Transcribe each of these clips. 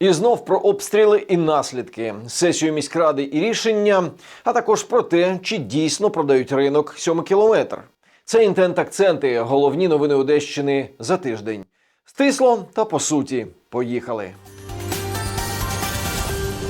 І знов про обстріли і наслідки, сесію міськради і рішення, а також про те, чи дійсно продають ринок сьомий кілометр. Це інтент акценти, головні новини Одещини за тиждень. Стисло та по суті. Поїхали.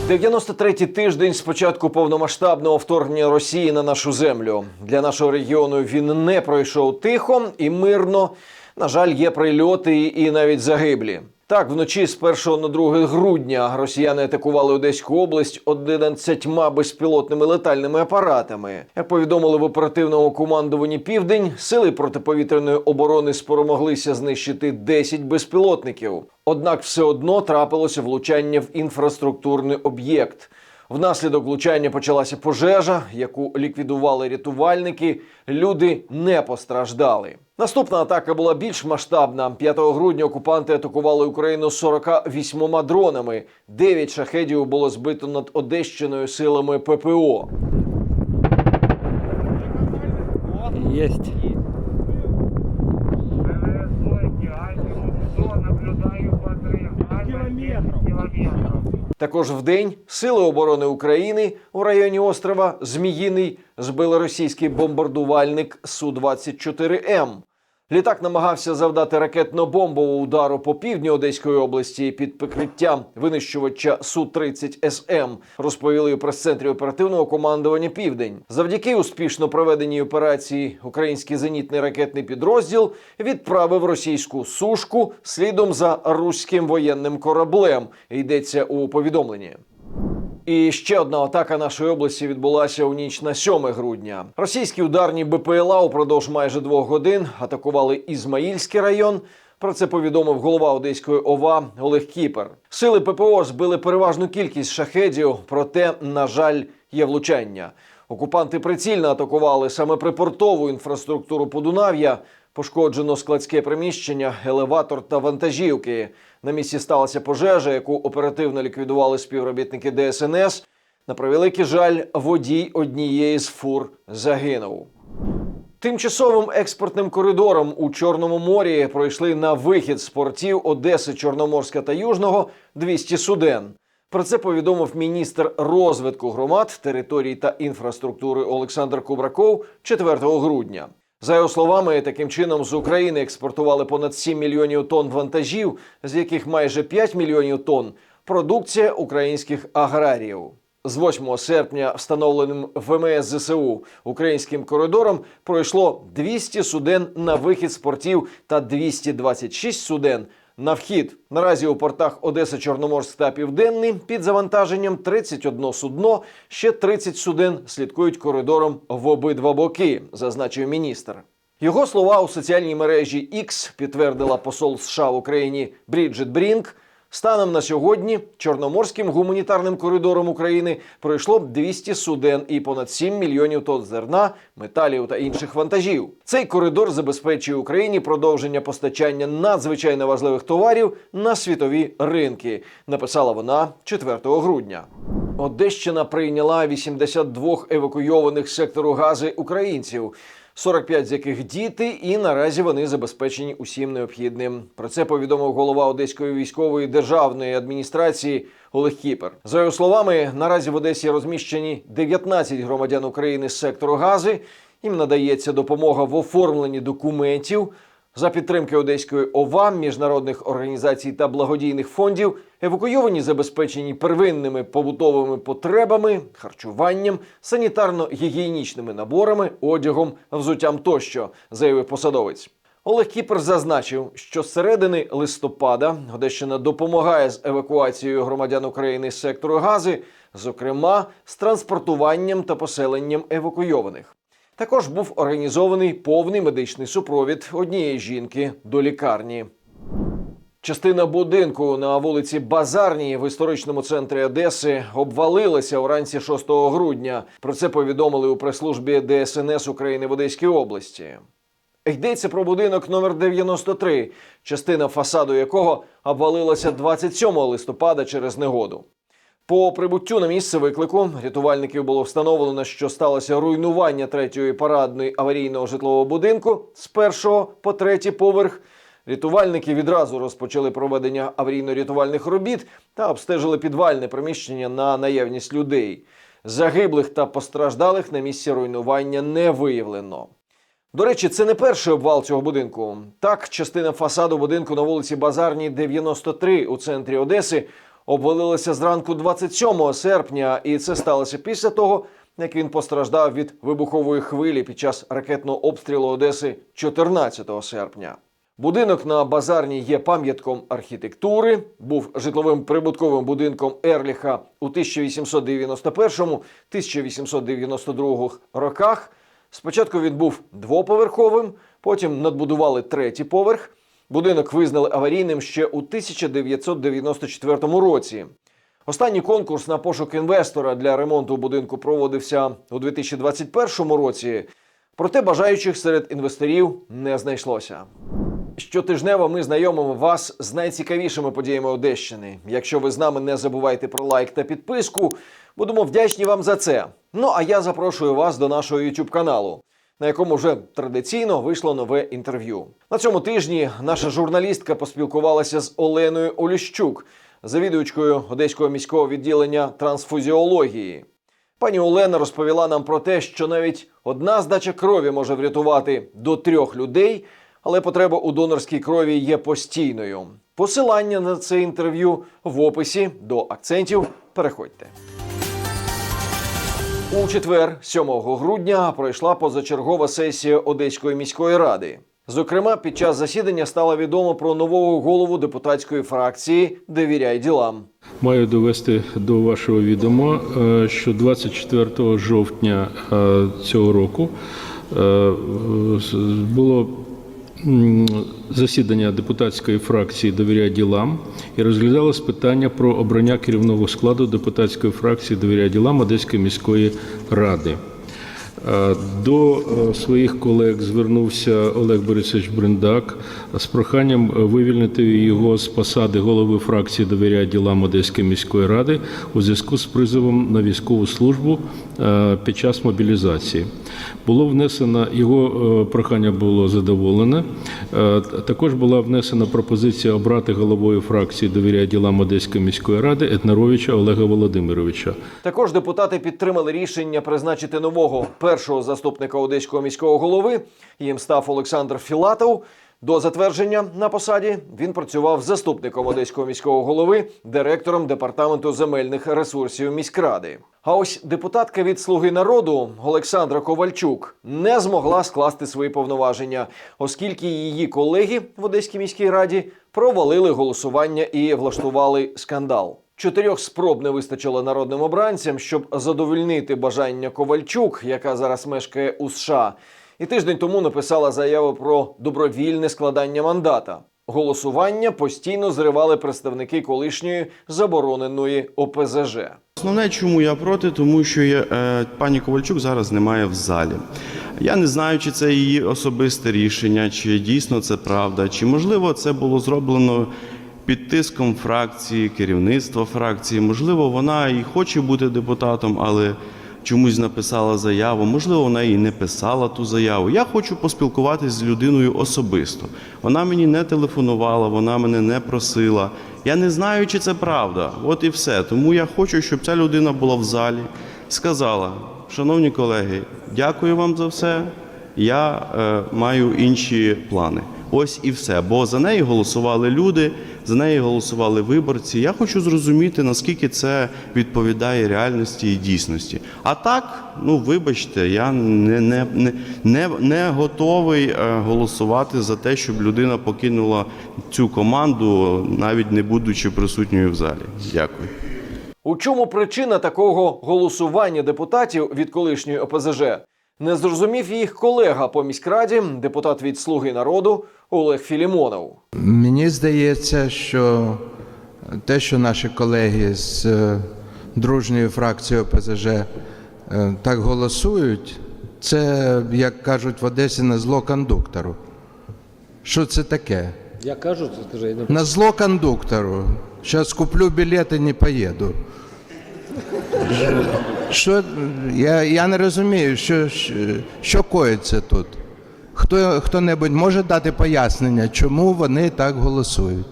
93-й тиждень з початку повномасштабного вторгнення Росії на нашу землю. Для нашого регіону він не пройшов тихо і мирно. На жаль, є прильоти і навіть загиблі. Так, вночі з 1 на 2 грудня росіяни атакували Одеську область 11 безпілотними летальними апаратами. Як повідомили в оперативному командуванні Південь, сили протиповітряної оборони спромоглися знищити 10 безпілотників. Однак все одно трапилося влучання в інфраструктурний об'єкт. Внаслідок влучання почалася пожежа, яку ліквідували рятувальники. Люди не постраждали. Наступна атака була більш масштабна. 5 грудня окупанти атакували Україну 48 дронами. Дев'ять шахедів було збито над Одещиною силами ППО. Километров. Також в день сили оборони України у районі острова Зміїний збили російський бомбардувальник Су 24 М. Літак намагався завдати ракетно-бомбового удару по півдню Одеської області під прикриттям винищувача Су 30 СМ. Розповіли у прес-центрі оперативного командування Південь. Завдяки успішно проведеній операції український зенітний ракетний підрозділ відправив російську сушку слідом за руським воєнним кораблем. Йдеться у повідомленні. І ще одна атака нашої області відбулася у ніч на 7 грудня. Російські ударні БПЛА упродовж майже двох годин атакували Ізмаїльський район. Про це повідомив голова Одеської ОВА Олег Кіпер. Сили ППО збили переважну кількість шахедів, проте, на жаль, є влучання. Окупанти прицільно атакували саме припортову інфраструктуру Подунав'я. Пошкоджено складське приміщення, елеватор та вантажівки. На місці сталася пожежа, яку оперативно ліквідували співробітники ДСНС. На превеликий жаль, водій однієї з фур загинув. Тимчасовим експортним коридором у Чорному морі пройшли на вихід з портів Одеси, Чорноморська та Южного 200 суден. Про це повідомив міністр розвитку громад, територій та інфраструктури Олександр Кубраков 4 грудня. За його словами, таким чином з України експортували понад 7 мільйонів тонн вантажів, з яких майже 5 мільйонів тонн продукція українських аграріїв. З 8 серпня встановленим ВМС ЗСУ українським коридором пройшло 200 суден на вихід з портів та 226 суден на вхід. Наразі у портах Одеса, Чорноморськ та Південний під завантаженням 31 судно. Ще 30 суден слідкують коридором в обидва боки, зазначив міністр. Його слова у соціальній мережі X підтвердила посол США в Україні Бріджит Брінк. Станом на сьогодні Чорноморським гуманітарним коридором України пройшло 200 суден і понад 7 мільйонів тонн зерна, металів та інших вантажів. Цей коридор забезпечує Україні продовження постачання надзвичайно важливих товарів на світові ринки. Написала вона 4 грудня. Одещина прийняла 82 евакуйованих сектору гази українців. 45 з яких діти, і наразі вони забезпечені усім необхідним. Про це повідомив голова Одеської військової державної адміністрації Олег Кіпер. За його словами, наразі в Одесі розміщені 19 громадян України з сектору гази. Їм надається допомога в оформленні документів. За підтримки Одеської ОВА, міжнародних організацій та благодійних фондів евакуйовані забезпечені первинними побутовими потребами, харчуванням, санітарно-гігієнічними наборами, одягом, взуттям тощо, заявив посадовець. Олег Кіпер зазначив, що з середини листопада Одещина допомагає з евакуацією громадян України з сектору гази, зокрема з транспортуванням та поселенням евакуйованих. Також був організований повний медичний супровід однієї жінки до лікарні. Частина будинку на вулиці Базарній в історичному центрі Одеси обвалилася уранці 6 грудня. Про це повідомили у прес-службі ДСНС України в Одеській області. Йдеться про будинок номер 93, частина фасаду якого обвалилася 27 листопада через негоду. По прибуттю на місце виклику рятувальників було встановлено, що сталося руйнування третьої парадної аварійного житлового будинку з першого по третій поверх. Рятувальники відразу розпочали проведення аварійно-рятувальних робіт та обстежили підвальне приміщення на наявність людей. Загиблих та постраждалих на місці руйнування не виявлено. До речі, це не перший обвал цього будинку. Так, частина фасаду будинку на вулиці Базарній, 93 у центрі Одеси, обвалилася зранку 27 серпня, і це сталося після того, як він постраждав від вибухової хвилі під час ракетного обстрілу Одеси 14 серпня. Будинок на базарній є пам'ятком архітектури, був житловим прибутковим будинком Ерліха у 1891-1892 роках. Спочатку він був двоповерховим, потім надбудували третій поверх. Будинок визнали аварійним ще у 1994 році. Останній конкурс на пошук інвестора для ремонту будинку проводився у 2021 році. Проте бажаючих серед інвесторів не знайшлося. Щотижнево ми знайомимо вас з найцікавішими подіями Одещини. Якщо ви з нами не забувайте про лайк та підписку, будемо вдячні вам за це. Ну а я запрошую вас до нашого YouTube каналу, на якому вже традиційно вийшло нове інтерв'ю. На цьому тижні наша журналістка поспілкувалася з Оленою Олющук, завідувачкою Одеського міського відділення трансфузіології. Пані Олена розповіла нам про те, що навіть одна здача крові може врятувати до трьох людей, але потреба у донорській крові є постійною. Посилання на це інтерв'ю в описі до акцентів. Переходьте. У четвер, 7 грудня, пройшла позачергова сесія Одеської міської ради. Зокрема, під час засідання стало відомо про нового голову депутатської фракції Довіряй ділам. Маю довести до вашого відома, е, що 24 жовтня е, цього року е, було засідання депутатської фракції «Довіря ділам» і розглядалось питання про обрання керівного складу депутатської фракції «Довіря ділам» Одеської міської ради. Е, До е, своїх колег звернувся Олег Борисович Бриндак з проханням вивільнити його з посади голови фракції «Довіряй ділам Одеської міської ради у зв'язку з призовом на військову службу е, під час мобілізації. Було внесено його е, прохання було задоволене. Е, Також була внесена пропозиція обрати головою фракції «Довіряй ділам Одеської міської ради Етнаровича Олега Володимировича. Також депутати підтримали рішення призначити нового першого заступника одеського міського голови. Їм став Олександр Філатов. До затвердження на посаді він працював заступником одеського міського голови, директором департаменту земельних ресурсів міськради. А ось депутатка від Слуги народу Олександра Ковальчук не змогла скласти свої повноваження, оскільки її колеги в Одеській міській раді провалили голосування і влаштували скандал. Чотирьох спроб не вистачило народним обранцям, щоб задовольнити бажання Ковальчук, яка зараз мешкає у США, і тиждень тому написала заяву про добровільне складання мандата. Голосування постійно зривали представники колишньої забороненої ОПЗЖ. Основне, чому я проти, тому що я, е, пані Ковальчук зараз немає в залі. Я не знаю, чи це її особисте рішення, чи дійсно це правда, чи можливо це було зроблено під тиском фракції, керівництва фракції. Можливо, вона і хоче бути депутатом, але чомусь написала заяву. Можливо, вона і не писала ту заяву. Я хочу поспілкуватися з людиною особисто. Вона мені не телефонувала, вона мене не просила. Я не знаю, чи це правда. От і все. Тому я хочу, щоб ця людина була в залі, сказала: шановні колеги, дякую вам за все. Я е, маю інші плани. Ось і все. Бо за неї голосували люди, за неї голосували виборці. Я хочу зрозуміти, наскільки це відповідає реальності і дійсності. А так, ну вибачте, я не, не, не, не, не готовий е, голосувати за те, щоб людина покинула цю команду, навіть не будучи присутньою в залі. Дякую. У чому причина такого голосування депутатів від колишньої ОПЗЖ? Не зрозумів їх колега по міськраді, депутат від Слуги народу Олег Філімонов. Мені здається, що те, що наші колеги з е, дружньої фракції ОПЗЖ е, так голосують, це, як кажуть в Одесі, на зло кондуктору. Що це таке? Я кажу, ти скажи, я не На зло кондуктору. Зараз куплю білет і не поїду. Що, я, я не розумію, що, що, коїться тут. Хто хто-небудь може дати пояснення, чому вони так голосують?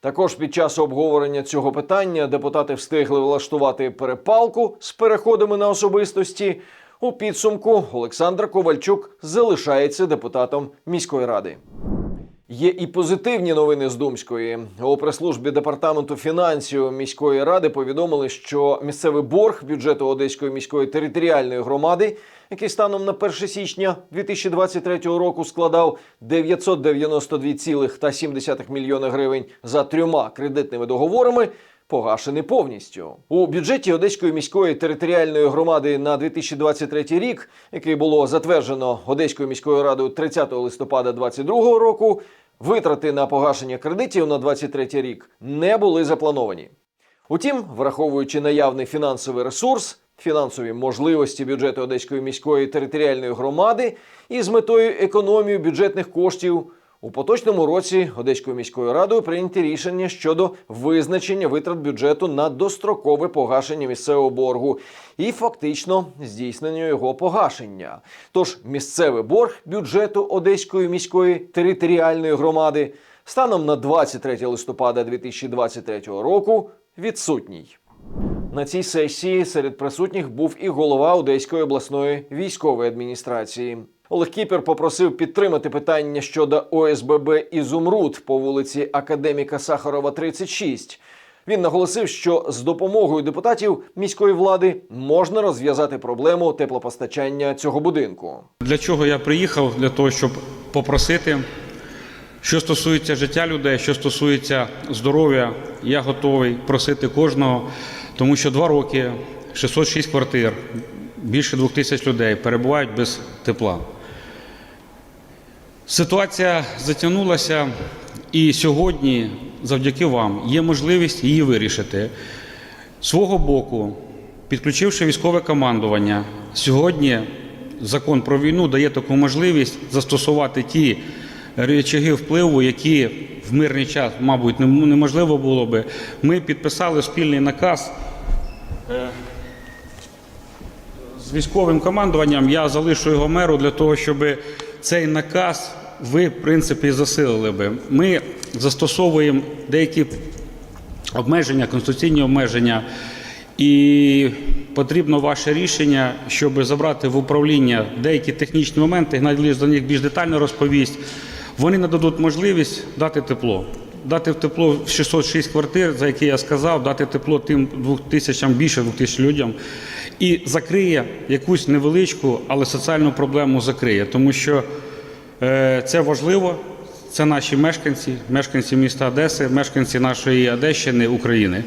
Також під час обговорення цього питання депутати встигли влаштувати перепалку з переходами на особистості. У підсумку Олександр Ковальчук залишається депутатом міської ради. Є і позитивні новини з Думської. У прес-службі департаменту фінансів міської ради повідомили, що місцевий борг бюджету Одеської міської територіальної громади, який станом на 1 січня 2023 року складав 992,7 мільйона гривень за трьома кредитними договорами, погашений повністю. У бюджеті Одеської міської територіальної громади на 2023 рік, який було затверджено Одеською міською радою 30 листопада 2022 року, витрати на погашення кредитів на 2023 рік не були заплановані. Утім, враховуючи наявний фінансовий ресурс, фінансові можливості бюджету Одеської міської територіальної громади і з метою економії бюджетних коштів, у поточному році Одеською міською радою прийняті рішення щодо визначення витрат бюджету на дострокове погашення місцевого боргу і фактично здійснення його погашення. Тож місцевий борг бюджету Одеської міської територіальної громади станом на 23 листопада 2023 року відсутній. На цій сесії серед присутніх був і голова Одеської обласної військової адміністрації. Олег Кіпер попросив підтримати питання щодо ОСББ Ізумруд по вулиці Академіка Сахарова, 36. Він наголосив, що з допомогою депутатів міської влади можна розв'язати проблему теплопостачання цього будинку. Для чого я приїхав? Для того, щоб попросити, що стосується життя людей, що стосується здоров'я, я готовий просити кожного, тому що два роки 606 квартир, більше двох тисяч людей перебувають без тепла. Ситуація затягнулася, і сьогодні, завдяки вам, є можливість її вирішити. Свого боку, підключивши військове командування, сьогодні закон про війну дає таку можливість застосувати ті речаги впливу, які в мирний час, мабуть, неможливо було би. Ми підписали спільний наказ е, з військовим командуванням. Я залишу його меру для того, щоб цей наказ ви, в принципі, засилили би. Ми застосовуємо деякі обмеження, конституційні обмеження. І потрібно ваше рішення, щоб забрати в управління деякі технічні моменти, Геннадій за них більш детально розповість. Вони нададуть можливість дати тепло. Дати тепло в 606 квартир, за які я сказав, дати тепло тим двох тисячам, більше двох тисяч людям. І закриє якусь невеличку, але соціальну проблему закриє. Тому що Е, Це важливо. Це наші мешканці, мешканці міста Одеси, мешканці нашої Одещини, України.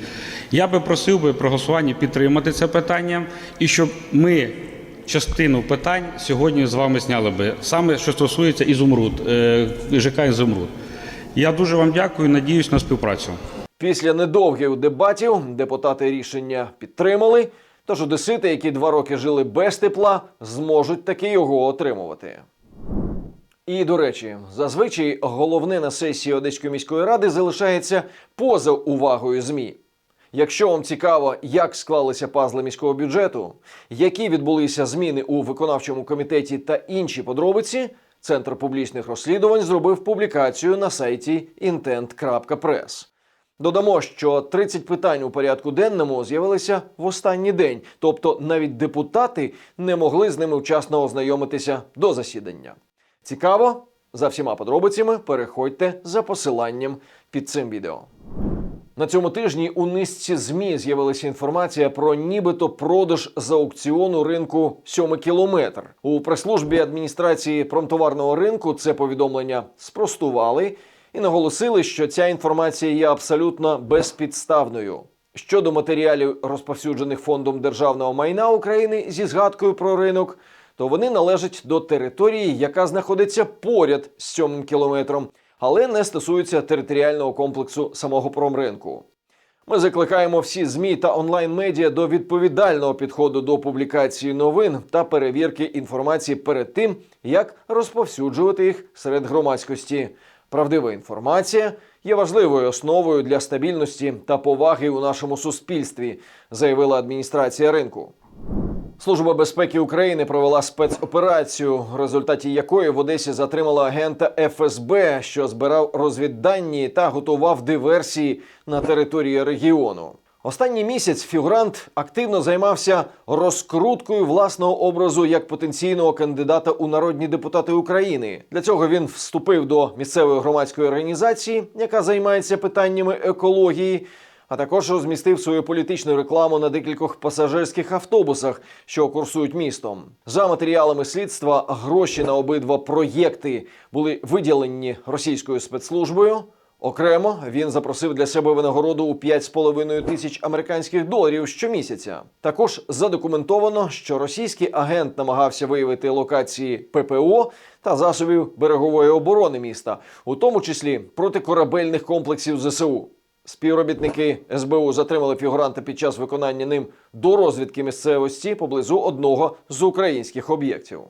Я би просив би при голосуванні підтримати це питання і щоб ми частину питань сьогодні з вами зняли би, саме що стосується Ізумруд, е, ЖК Ізумруд. Я дуже вам дякую, надіюсь на співпрацю. Після недовгих дебатів депутати рішення підтримали. Тож одесити, які два роки жили без тепла, зможуть таки його отримувати. І до речі, зазвичай головне на сесії Одеської міської ради залишається поза увагою ЗМІ. Якщо вам цікаво, як склалися пазли міського бюджету, які відбулися зміни у виконавчому комітеті та інші подробиці, Центр публічних розслідувань зробив публікацію на сайті intent.press. Додамо, що 30 питань у порядку денному з'явилися в останній день, тобто навіть депутати не могли з ними вчасно ознайомитися до засідання. Цікаво? За всіма подробицями переходьте за посиланням під цим відео. На цьому тижні у низці ЗМІ з'явилася інформація про нібито продаж з аукціону ринку «Сьомий кілометр. У прес-службі адміністрації промтоварного ринку це повідомлення спростували і наголосили, що ця інформація є абсолютно безпідставною. Щодо матеріалів, розповсюджених фондом державного майна України зі згадкою про ринок, то вони належать до території, яка знаходиться поряд з сьомим кілометром, але не стосуються територіального комплексу самого промринку. Ми закликаємо всі ЗМІ та онлайн-медіа до відповідального підходу до публікації новин та перевірки інформації перед тим, як розповсюджувати їх серед громадськості. Правдива інформація є важливою основою для стабільності та поваги у нашому суспільстві, заявила адміністрація ринку. Служба безпеки України провела спецоперацію, в результаті якої в Одесі затримала агента ФСБ, що збирав розвіддані та готував диверсії на території регіону. Останній місяць фігурант активно займався розкруткою власного образу як потенційного кандидата у народні депутати України. Для цього він вступив до місцевої громадської організації, яка займається питаннями екології, а також розмістив свою політичну рекламу на декількох пасажирських автобусах, що курсують містом. За матеріалами слідства гроші на обидва проєкти були виділені російською спецслужбою. Окремо він запросив для себе винагороду у 5,5 тисяч американських доларів щомісяця. Також задокументовано, що російський агент намагався виявити локації ППО та засобів берегової оборони міста, у тому числі протикорабельних комплексів ЗСУ. Співробітники СБУ затримали фігуранта під час виконання ним до розвідки місцевості поблизу одного з українських об'єктів.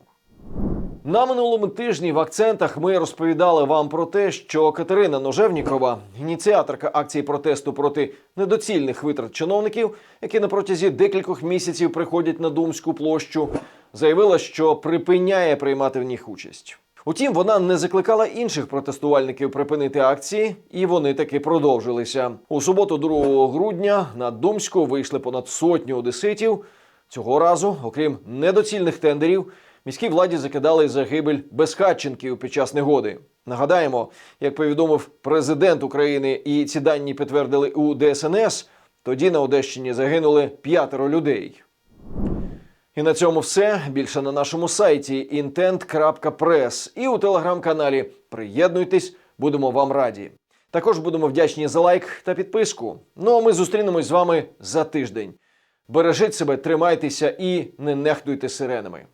На минулому тижні в акцентах ми розповідали вам про те, що Катерина Ножевнікова, ініціаторка акції протесту проти недоцільних витрат чиновників, які на протязі декількох місяців приходять на Думську площу, заявила, що припиняє приймати в них участь. Утім, вона не закликала інших протестувальників припинити акції, і вони таки продовжилися. У суботу, 2 грудня, на Думську вийшли понад сотню одеситів. Цього разу, окрім недоцільних тендерів, міській владі закидали загибель безхатченків під час негоди. Нагадаємо, як повідомив президент України, і ці дані підтвердили у ДСНС. Тоді на Одещині загинули п'ятеро людей. І на цьому все. Більше на нашому сайті intent.press і у телеграм-каналі. Приєднуйтесь, будемо вам раді. Також будемо вдячні за лайк та підписку. Ну а ми зустрінемось з вами за тиждень. Бережіть себе, тримайтеся і не нехтуйте сиренами.